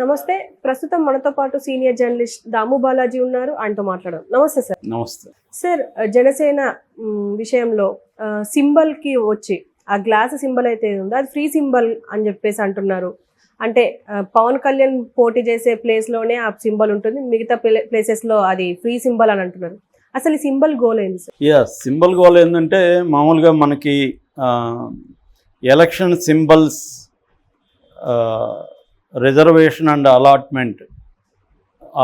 నమస్తే ప్రస్తుతం మనతో పాటు సీనియర్ జర్నలిస్ట్ దాము బాలాజీ ఉన్నారు. ఆయనతో మాట్లాడడం నమస్తే సార్. నమస్తే. సార్ జనసేన విషయంలో సింబల్కి వచ్చి ఆ గ్లాస్ సింబల్ అయితే ఉందో? అది ఫ్రీ సింబల్ అని చెప్పేసి అంటున్నారు. అంటే పవన్ కళ్యాణ్ పోటీ చేసే ప్లేస్లోనే ఆ సింబల్ ఉంటుంది. మిగతా ప్లేసెస్లో అది ఫ్రీ సింబల్ అని అంటున్నారు. అసలు ఈ సింబల్ గోల్ ఏంది సార్? యా సింబల్ గోల్ ఏంటంటే మామూలుగా మనకి election symbols reservation and allotment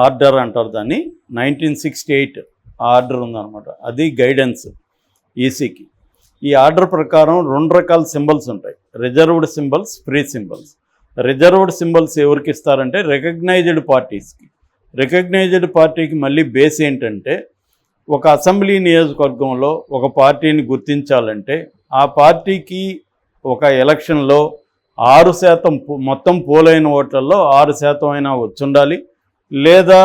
order అంటారు దాన్ని. నైన్టీన్ సిక్స్టీ ఎయిట్ ఆర్డర్ ఉందన్నమాట. అది గైడెన్స్ ఈసీకి. ఈ ఆర్డర్ ప్రకారం రెండు రకాల సింబల్స్ ఉంటాయి. Reserved symbols free symbols. Reserved symbols ఎవరికి ఇస్తారంటే రికగ్నైజ్డ్ పార్టీస్కి. రికగ్నైజ్డ్ పార్టీకి మళ్ళీ బేస్ ఏంటంటే ఒక అసెంబ్లీ నియోజకవర్గంలో ఒక పార్టీని గుర్తించాలంటే ఆ పార్టీకి ఒక ఎలక్షన్లో ఆరు శాతం మొత్తం పోలైన ఓట్లలో ఆరు శాతం అయినా వచ్చుండాలి. లేదా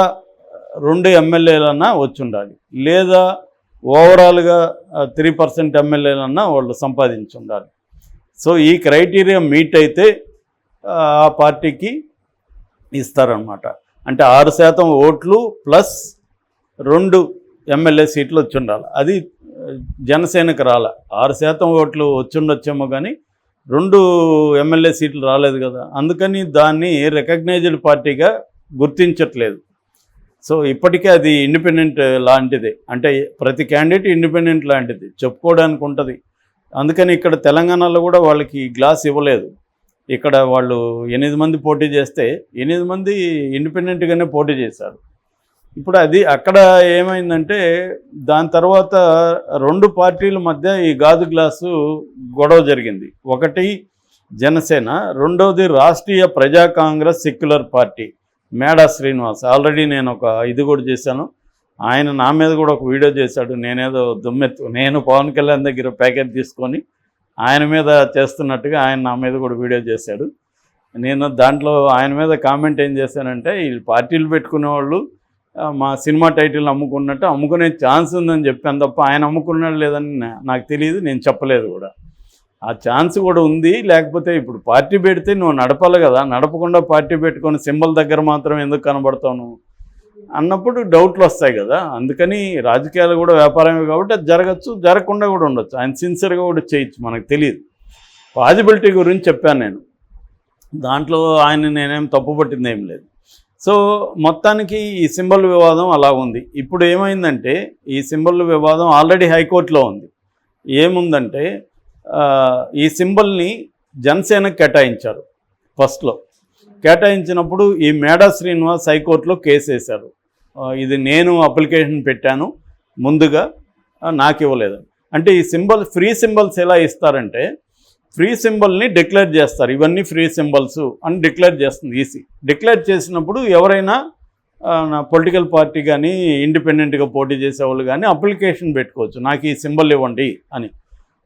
రెండు ఎమ్మెల్యేలన్నా వచ్చుండాలి. లేదా ఓవరాల్గా త్రీ పర్సెంట్ ఎమ్మెల్యేలన్నా వాళ్ళు సంపాదించి ఉండాలి సో ఈ క్రైటీరియా మీట్ అయితే ఆ పార్టీకి ఇస్తారనమాట అంటే ఆరు శాతం ఓట్లు ప్లస్ రెండు ఎమ్మెల్యే సీట్లు వచ్చి ఉండాలి అది జనసేనకు రాల. ఆరు శాతం ఓట్లు వచ్చి ఉండొచ్చేమో కానీ రెండు ఎమ్మెల్యే సీట్లు రాలేదు కదా. అందుకని దాన్ని రికగ్నైజ్డ్ పార్టీగా గుర్తించట్లేదు. సో ఇప్పటికే అది ఇండిపెండెంట్ లాంటిదే. అంటే ప్రతి క్యాండిడేట్ ఇండిపెండెంట్ లాంటిది. చెప్పుకోవడానికి ఉంటుంది. అందుకని ఇక్కడ తెలంగాణలో కూడా వాళ్ళకి గ్లాస్ ఇవ్వలేదు. ఇక్కడ వాళ్ళు ఎనిమిది మంది పోటీ చేస్తే ఎనిమిది మంది ఇండిపెండెంట్గానే పోటీ చేశారు. ఇప్పుడు అది అక్కడ ఏమైందంటే దాని తర్వాత రెండు పార్టీల మధ్య ఈ గాజు గ్లాసు గొడవ జరిగింది. ఒకటి జనసేన రెండవది Rashtriya Praja Congress Secular Party Meda Srinivas. Already నేను ఒక ఇది కూడా చేశాను. ఆయన నా మీద కూడా ఒక వీడియో చేశాడు. నేనేదో దుమ్మెత్తు నేను పవన్ కళ్యాణ్ దగ్గర ప్యాకెట్ తీసుకొని ఆయన మీద చేస్తున్నట్టుగా ఆయన నా మీద కూడా వీడియో చేశాడు. నేను దాంట్లో ఆయన మీద కామెంట్ ఏం చేశానంటే వీళ్ళు పార్టీలు పెట్టుకునే వాళ్ళు మా సినిమా టైటిల్ అమ్ముకున్నట్టు అమ్ముకునే ఛాన్స్ ఉందని చెప్పాను తప్ప ఆయన అమ్ముకున్నాడు లేదని నాకు తెలియదు నేను చెప్పలేదు కూడా. ఆ ఛాన్స్ కూడా ఉంది లేకపోతే ఇప్పుడు పార్టీ పెడితే నువ్వు నడపాలి కదా నడపకుండా పార్టీ పెట్టుకొని సింబల్ దగ్గర మాత్రం ఎందుకు కనబడతావు అన్నప్పుడు డౌట్లు వస్తాయి కదా అందుకని రాజకీయాలు కూడా వ్యాపారమే కాబట్టి అది జరగచ్చు జరగకుండా కూడా ఉండొచ్చు. ఆయన సిన్సియర్గా కూడా చేయొచ్చు మనకు తెలియదు. పాజిబిలిటీ గురించి చెప్పాను నేను. దాంట్లో ఆయన నేనేం తప్పు పట్టింది ఏం లేదు. సో మొత్తానికి ఈ సింబల్ వివాదం అలా ఉంది. ఇప్పుడు ఏమైందంటే ఈ సింబల్ వివాదం ఆల్రెడీ హైకోర్టులో ఉంది. ఏముందంటే ఈ సింబల్ని జనసేనకు కేటాయించారు ఫస్ట్లో. కేటాయించినప్పుడు ఈ మేడా శ్రీనివాస్ హైకోర్టులో కేసు వేశారు ఇది నేను అప్లికేషన్ పెట్టాను ముందుగా నాకు ఇవ్వలేదు అంటే ఈ సింబల్ ఫ్రీ సింబల్స్ ఎలా ఇస్తారంటే ఫ్రీ సింబల్ని డిక్లేర్ చేస్తారు. ఇవన్నీ ఫ్రీ సింబల్స్ అని డిక్లేర్ చేస్తుంది ఈసీ. డిక్లేర్ చేసినప్పుడు ఎవరైనా నా పొలిటికల్ పార్టీ కానీ ఇండిపెండెంట్గా పోటీ చేసేవాళ్ళు కానీ అప్లికేషన్ పెట్టుకోవచ్చు. నాకు ఈ సింబల్ ఇవ్వండి అని.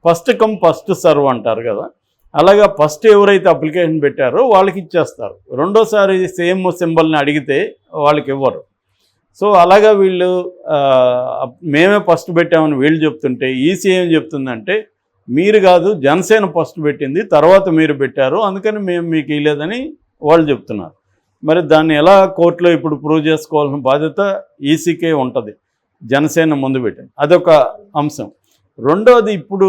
ఫస్ట్ కమ్ ఫస్ట్ సర్వ్ అంటారు కదా. అలాగా ఫస్ట్ ఎవరైతే అప్లికేషన్ పెట్టారో వాళ్ళకి ఇచ్చేస్తారు. రెండోసారి సేమ్ సింబల్ని అడిగితే వాళ్ళకి ఇవ్వరు. సో అలాగా వీళ్ళు మేమే ఫస్ట్ పెట్టామని వీళ్ళు చెప్తుంటే ఈసీ ఏం చెప్తుందంటే మీరు కాదు జనసేన ఫస్ట్ పెట్టింది తర్వాత మీరు పెట్టారు అందుకని మేము మీకు ఇవ్వలేదని వాళ్ళు చెప్తున్నారు. మరి దాన్ని ఎలా కోర్టులో ఇప్పుడు ప్రూవ్ చేసుకోవాల్సిన బాధ్యత ఈసీకే ఉంటుంది జనసేన ముందు పెట్టింది అదొక అంశం. రెండోది ఇప్పుడు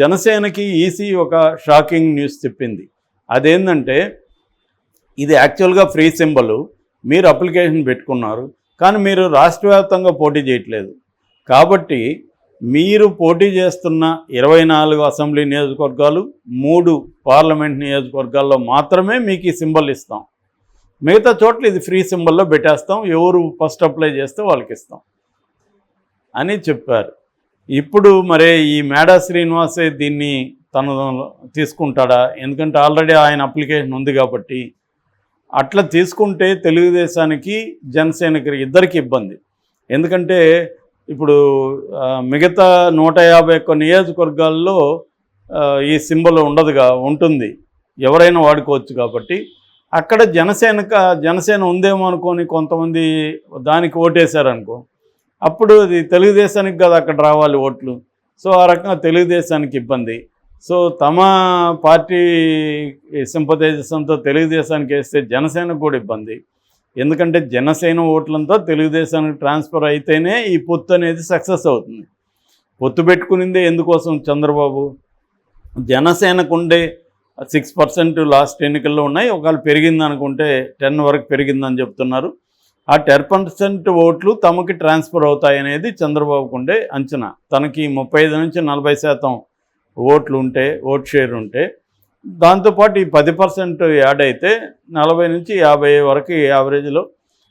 జనసేనకి ఈసీ ఒక షాకింగ్ న్యూస్ చెప్పింది. అదేంటంటే ఇది యాక్చువల్గా ఫ్రీ సింబల్ మీరు అప్లికేషన్ పెట్టుకున్నారు కానీ మీరు రాష్ట్ర వ్యాప్తంగా పోటీ చేయట్లేదు. కాబట్టి మీరు పోటీ చేస్తున్న ఇరవై నాలుగు అసెంబ్లీ నియోజకవర్గాలు మూడు పార్లమెంట్ నియోజకవర్గాల్లో మాత్రమే మీకు ఈ సింబల్ ఇస్తాం. మిగతా చోట్ల ఇది ఫ్రీ సింబల్లో పెట్టేస్తాం. ఎవరు ఫస్ట్ అప్లై చేస్తే వాళ్ళకి ఇస్తాం. అని చెప్పారు. ఇప్పుడు మరే ఈ మేడా శ్రీనివాసే దీన్ని తను తీసుకుంటాడా? ఎందుకంటే ఆల్రెడీ ఆయన అప్లికేషన్ ఉంది కాబట్టి అట్లా తీసుకుంటే తెలుగుదేశానికి జనసేనకి ఇద్దరికి ఇబ్బంది. ఎందుకంటే ఇప్పుడు మిగతా నూట యాభై ఒక్క నియోజకవర్గాల్లో ఈ సింబల్ ఉండదుగా ఉంటుంది. ఎవరైనా వాడుకోవచ్చు కాబట్టి. అక్కడ జనసేనక జనసేన ఉందేమో అనుకొని కొంతమంది దానికి ఓటేశారనుకో అప్పుడు అది తెలుగుదేశానికి కదా అక్కడ రావాలి ఓట్లు. సో ఆ రకంగా తెలుగుదేశానికి ఇబ్బంది. సో తమ పార్టీ సింపతైజేషన్తో తెలుగుదేశానికి వేస్తే జనసేనకు కూడా ఇబ్బంది. ఎందుకంటే జనసేన ఓట్లంతా తెలుగుదేశానికి ట్రాన్స్ఫర్ అయితేనే ఈ పొత్తు అనేది సక్సెస్ అవుతుంది. పొత్తు పెట్టుకునిందే ఎందుకోసం చంద్రబాబు? జనసేనకు ఉండే సిక్స్ పర్సెంట్ లాస్ట్ ఎన్నికల్లో ఉన్నాయి. ఒకవేళ పెరిగింది అనుకుంటే టెన్ వరకు పెరిగిందని చెప్తున్నారు. ఆ టెన్ పర్సెంట్ ఓట్లు తమకి ట్రాన్స్ఫర్ అవుతాయనేది చంద్రబాబుకు ఉండే అంచనా. తనకి ముప్పై ఐదు నుంచి నలభై శాతం ఓట్లు ఉంటే ఓట్ షేర్ ఉంటే దాంతోపాటు ఈ పది పర్సెంట్ యాడ్ అయితే నలభై నుంచి యాభై వరకు యావరేజ్లో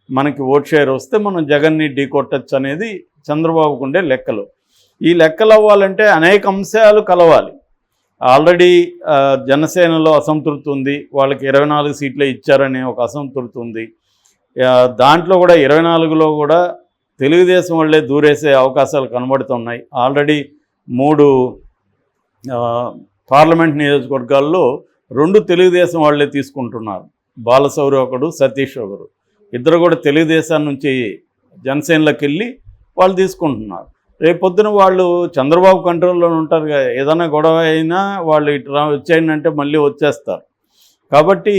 మనకి ఓట్ షేర్ వస్తే మనం జగన్ని ఢీ కొట్టచ్చు అనేది చంద్రబాబుకు ఉండే లెక్కలు. ఈ లెక్కలు అవ్వాలంటే అనేక అంశాలు కలవాలి. ఆల్రెడీ జనసేనలో అసంతృప్తి ఉంది. వాళ్ళకి ఇరవై నాలుగు సీట్లే ఇచ్చారనే ఒక అసంతృప్తి ఉంది. దాంట్లో కూడా ఇరవై నాలుగులో కూడా తెలుగుదేశం వాళ్ళే దూరేసే అవకాశాలు కనబడుతున్నాయి. ఆల్రెడీ మూడు పార్లమెంట్ నియోజకవర్గాల్లో రెండు తెలుగుదేశం వాళ్ళే తీసుకుంటున్నారు. బాలసౌరి ఒకడు సతీష్ ఒకరు ఇద్దరు కూడా తెలుగుదేశం నుంచి జనసేనలోకి వెళ్ళి వాళ్ళు తీసుకుంటున్నారు. రేపొద్దున వాళ్ళు చంద్రబాబు కంట్రోల్లో ఉంటారు కదా. ఏదైనా గొడవ అయినా వాళ్ళు ఇటు రా మళ్ళీ వచ్చేస్తారు. కాబట్టి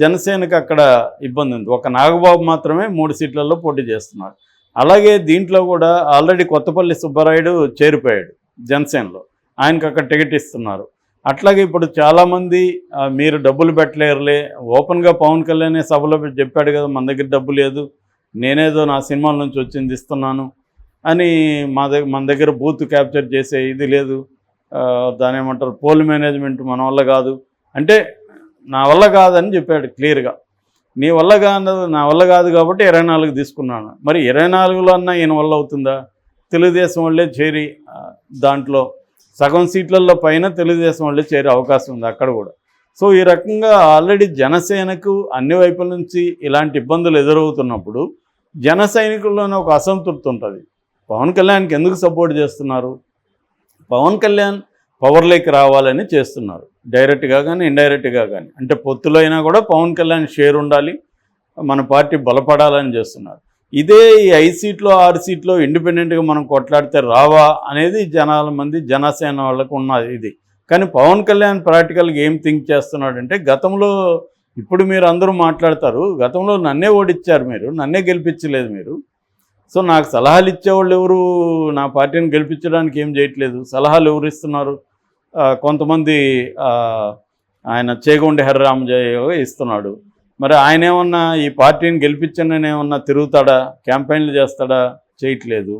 జనసేనకి అక్కడ ఇబ్బంది ఉంది. ఒక నాగబాబు మాత్రమే మూడు సీట్లలో పోటీ చేస్తున్నారు. అలాగే దీంట్లో కూడా ఆల్రెడీ కొత్తపల్లి సుబ్బరాయుడు చేరిపోయాడు జనసేనలో. ఆయనకు అక్కడ టికెట్ ఇస్తున్నారు. అట్లాగే ఇప్పుడు చాలామంది మీరు డబ్బులు పెట్టలేరులే. ఓపెన్గా పవన్ కళ్యాణ్ సభలో చెప్పాడు కదా మన దగ్గర డబ్బు లేదు. నేనేదో నా సినిమాల నుంచి వచ్చింది ఇస్తున్నాను అని మా దగ్గర మన దగ్గర బూత్ క్యాప్చర్ చేసే ఇది లేదు. దాని ఏమంటారు పోల్ మేనేజ్మెంట్ మన వల్ల కాదు. అంటే నా వల్ల కాదని చెప్పాడు క్లియర్గా. నీ వల్ల కాదు నా వల్ల కాదు కాబట్టి ఇరవై నాలుగు తీసుకున్నాను. మరి ఇరవై నాలుగులో అన్నా ఈయన వల్ల అవుతుందా? తెలుగుదేశం వాళ్ళే చేరి దాంట్లో సగం సీట్లలో పైన తెలుగుదేశం వాళ్ళే చేరే అవకాశం ఉంది అక్కడ కూడా. సో ఈ రకంగా ఆల్రెడీ జనసేనకు అన్ని వైపుల నుంచి ఇలాంటి ఇబ్బందులు ఎదురవుతున్నప్పుడు జన సైనికుల్లోనే ఒక అసంతృప్తి ఉంటుంది. పవన్ కళ్యాణ్కి ఎందుకు సపోర్ట్ చేస్తున్నారు? పవన్ కళ్యాణ్ పవర్లోకి రావాలని చేస్తున్నారు. డైరెక్ట్గా కానీ ఇండైరెక్ట్గా కానీ అంటే పొత్తులో అయినా కూడా పవన్ కళ్యాణ్ షేర్ ఉండాలి మన పార్టీ బలపడాలని చేస్తున్నారు. ఇదే ఈ ఐదు సీట్లో ఆరు సీట్లో ఇండిపెండెంట్గా మనం కొట్లాడితే రావా అనేది జనాల మంది జనసేన వాళ్ళకు ఉన్నది ఇది. కానీ పవన్ కళ్యాణ్ ప్రాక్టికల్గా ఏం థింక్ చేస్తున్నాడంటే గతంలో ఇప్పుడు మీరు అందరూ మాట్లాడతారు గతంలో నన్నే ఓడిచ్చారు మీరు నన్నే గెలిపించలేదు మీరు. సో నాకు సలహాలు ఇచ్చేవాళ్ళు ఎవరు? నా పార్టీని గెలిపించడానికి ఏం చేయట్లేదు. సలహాలు ఎవరు ఇస్తున్నారు? కొంతమంది ఆయన చేగొండి హరిరామజయ ఇస్తున్నాడు. మరి ఆయన ఏమన్నా ఈ పార్టీని గెలిపించననేమన్నా ఏమన్నా తిరుగుతాడా? క్యాంపెయిన్లు చేస్తాడా? చేయట్లేదు.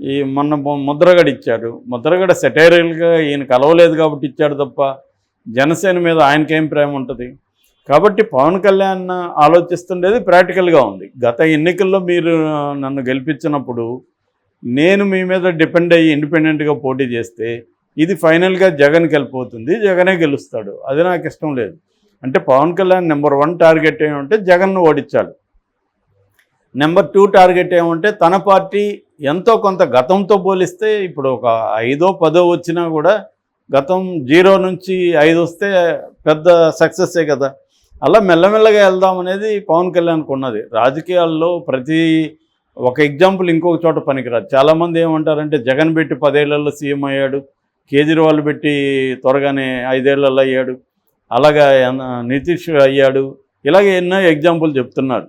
ఈ మొన్న ముద్రగడ ఇచ్చాడు. ముద్రగడ సెటైరల్గా ఈయన కలవలేదు కాబట్టి ఇచ్చాడు తప్ప జనసేన మీద ఆయనకేం ప్రేమ ఉంటుంది? కాబట్టి పవన్ కళ్యాణ్ ఆలోచిస్తుండేది ప్రాక్టికల్గా ఉంది. గత ఎన్నికల్లో మీరు నన్ను గెలిపించినప్పుడు నేను మీ మీద డిపెండ్ అయ్యి ఇండిపెండెంట్గా పోటీ చేస్తే ఇది ఫైనల్గా జగన్కి వెళ్ళిపోతుంది. జగనే గెలుస్తాడు. అది నాకు ఇష్టం లేదు. అంటే Pavan Kalyan number one target ఏమంటే జగన్ను ఓడించాలి. నెంబర్ టూ టార్గెట్ ఏమంటే తన పార్టీ ఎంతో కొంత గతంతో పోలిస్తే ఇప్పుడు ఒక ఐదో పదో వచ్చినా కూడా గతం జీరో నుంచి ఐదు వస్తే పెద్ద సక్సెస్సే కదా. అలా మెల్లమెల్లగా వెళ్దాం అనేది పవన్ కళ్యాణ్కి ఉన్నది. రాజకీయాల్లో ప్రతి ఒక ఎగ్జాంపుల్ ఇంకొక చోట పనికిరాదు. చాలామంది ఏమంటారంటే జగన్ పెట్టి పదేళ్ళలో సీఎం అయ్యాడు కేజ్రీవాల్ పెట్టి త్వరగానే ఐదేళ్ళలో అయ్యాడు. అలాగా నితీష్ అయ్యాడు. ఇలాగే ఎన్నో ఎగ్జాంపుల్ చెప్తున్నారు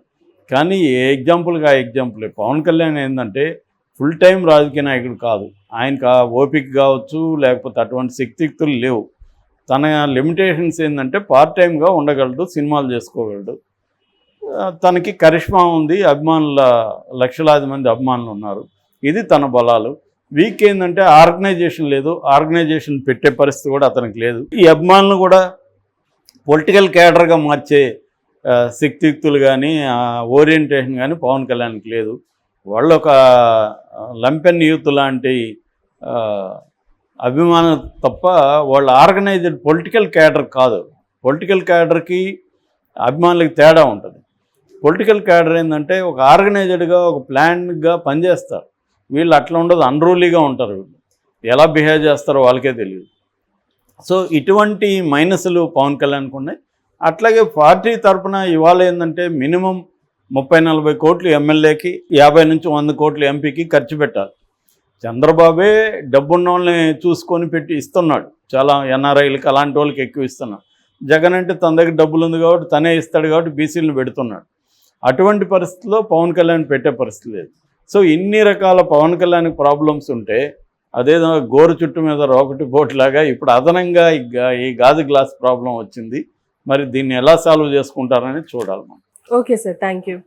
కానీ ఏ ఎగ్జాంపుల్గా ఎగ్జాంపుల్ పవన్ కళ్యాణ్ ఏంటంటే ఫుల్ టైం రాజకీయ నాయకుడు కాదు. ఆయనకు ఓపిక కావచ్చు లేకపోతే అటువంటి శక్తియుక్తులు లేవు. తన లిమిటేషన్స్ ఏంటంటే పార్ట్ టైంగా ఉండగలడు సినిమాలు చేసుకోగలడు. తనకి కరిష్మా ఉంది అభిమానుల లక్షలాది మంది అభిమానులు ఉన్నారు. ఇది తన బలాలు. వీక్ ఏంటంటే ఆర్గనైజేషన్ లేదు. ఆర్గనైజేషన్ పెట్టే పరిస్థితి కూడా అతనికి లేదు. ఈ అభిమానులు కూడా పొలిటికల్ క్యాడర్గా మార్చే శక్తియుక్తులు కానీ ఓరియంటేషన్ కానీ పవన్ కళ్యాణ్కి లేదు. వాళ్ళు ఒక లంపెన్ యూత్ లాంటి అభిమానం తప్ప వాళ్ళ ఆర్గనైజ్డ్ పొలిటికల్ క్యాడర్ కాదు. పొలిటికల్ క్యాడర్కి అభిమానులకి తేడా ఉంటుంది. పొలిటికల్ క్యాడర్ ఏంటంటే ఒక ఆర్గనైజ్డ్గా ఒక ప్లాన్గా పనిచేస్తారు. వీళ్ళు అట్లా ఉండదు. అన్రూలీగా ఉంటారు వీళ్ళు. ఎలా బిహేవ్ చేస్తారో వాళ్ళకే తెలియదు సో ఇటువంటి మైనస్లు పవన్ కళ్యాణ్కు ఉన్నాయి. అట్లాగే పార్టీ తరఫున ఇవాళ ఏంటంటే మినిమం ముప్పై నలభై కోట్లు ఎమ్మెల్యేకి యాభై నుంచి వంద కోట్లు ఎంపీకి ఖర్చు పెట్టాలి. చంద్రబాబే డబ్బున్న వాళ్ళని చూసుకొని పెట్టి ఇస్తున్నాడు. చాలా ఎన్ఆర్ఐలకి అలాంటి వాళ్ళకి ఎక్కువ ఇస్తున్నాడు. జగన్ అంటే తన దగ్గర డబ్బులు ఉంది కాబట్టి తనే ఇస్తాడు కాబట్టి బీసీలను పెడుతున్నాడు. అటువంటి పరిస్థితిలో పవన్ కళ్యాణ్ పెట్టే పరిస్థితి లేదు. సో ఇన్ని రకాల పవన్ కళ్యాణ్ ప్రాబ్లమ్స్ ఉంటే అదేదో గోరు చుట్టు మీద రోకటి బోట్లాగా ఇప్పుడు అదనంగా ఈ గాజు గ్లాస్ ప్రాబ్లం వచ్చింది. మరి దీన్ని ఎలా సాల్వ్ చేసుకుంటారని చూడాలి మనం. Okay sir thank you